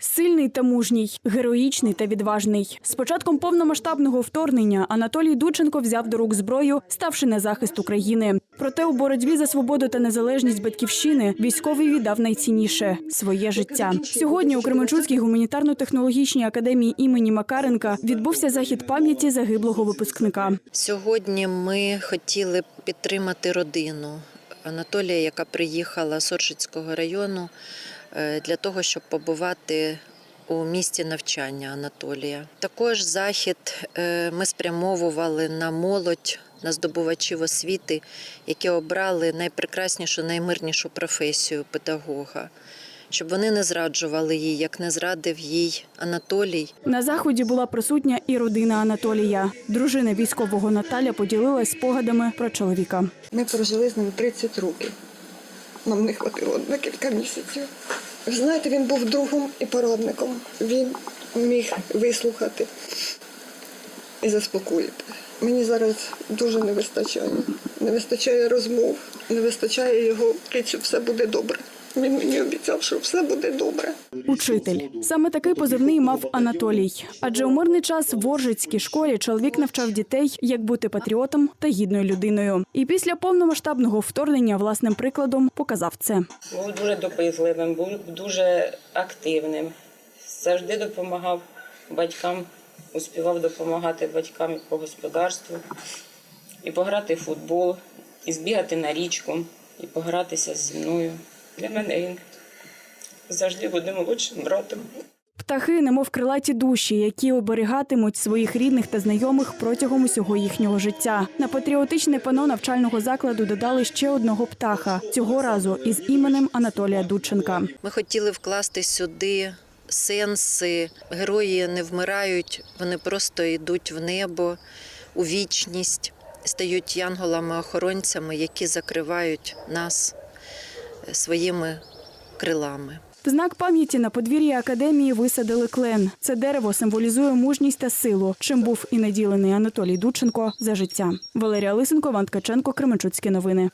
Сильний та мужній, героїчний та відважний. З початком повномасштабного вторгнення Анатолій Дученко взяв до рук зброю, ставши на захист України. Проте у боротьбі за свободу та незалежність батьківщини військовий віддав найцінніше своє життя. Сьогодні у Кременчуцькій гуманітарно-технологічній академії імені Макаренка відбувся захід пам'яті загиблого випускника. Сьогодні ми хотіли підтримати родину Анатолія, яка приїхала з Соршицького району для того, щоб побувати у місті навчання Анатолія. Також захід е, ми спрямовували на молодь, на здобувачів освіти, які обрали найпрекраснішу, наймирнішу професію педагога, щоб вони не зраджували їй, як не зрадив їй Анатолій. На заході була присутня і родина Анатолія. Дружина військового Наталя поділилась спогадами про чоловіка. Ми прожили з ним 30 років. Нам не хватило на кілька місяців. Знаєте, він був другом і порадником. Він міг вислухати і заспокоїти. Мені зараз дуже не вистачає. Не вистачає розмов, не вистачає його що все буде добре. Він мені обіцяв, що все буде добре. Учитель саме такий позивний мав Анатолій. Адже у мирний час в Оржицькій школі чоловік навчав дітей, як бути патріотом та гідною людиною. І після повномасштабного вторгнення власним прикладом показав це. Був дуже допитливим, був дуже активним. Завжди допомагав батькам, успівав допомагати батькам і по господарству, і пограти в футбол, і збігати на річку, і погратися зі мною. Для мене він завжди буде молодшим братом. Птахи, немов крилаті душі, які оберігатимуть своїх рідних та знайомих протягом усього їхнього життя. На патріотичне пано навчального закладу додали ще одного птаха цього разу із іменем Анатолія Дудченка. Ми хотіли вкласти сюди сенси. Герої не вмирають, вони просто йдуть в небо, у вічність, стають янголами-охоронцями, які закривають нас своїми крилами. В знак пам'яті на подвір'ї академії висадили клен. Це дерево символізує мужність та силу, чим був і наділений Анатолій Дученко за життя. Валерія Лисенко, Іван Ткаченко, Кременчуцькі новини.